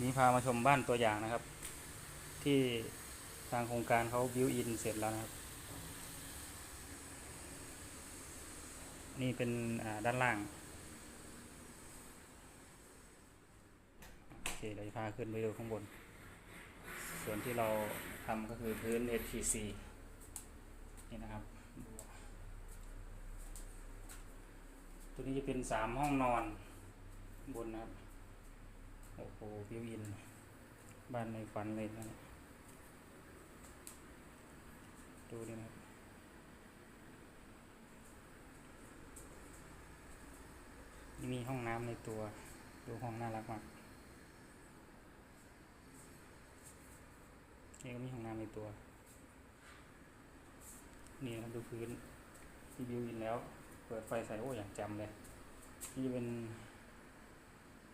นี้พามาชมบ้านตัวอย่างนะครับ ที่ทางโครงการเขาบิวอินเสร็จแล้วนะครับ นี่เป็นด้านล่างโอเคเดี๋ยวจะพาขึ้นไปดูข้างบน ส่วนที่เราทำก็คือพื้น HPC นี่นะครับตัวนี้จะเป็นสามห้องนอนบนนะครับ โอ้โหบิวอิน บ้านในฝันเลยนะดูดินะครับนี่มีห้องน้ำในตัว ดูห้องน่ารักมากนี่ก็มีห้องน้ำในตัว นี่ครับดูพื้นที่บิวอินแล้ว เปิดไฟใส่โอ้อย่างจำเลย นี่เป็น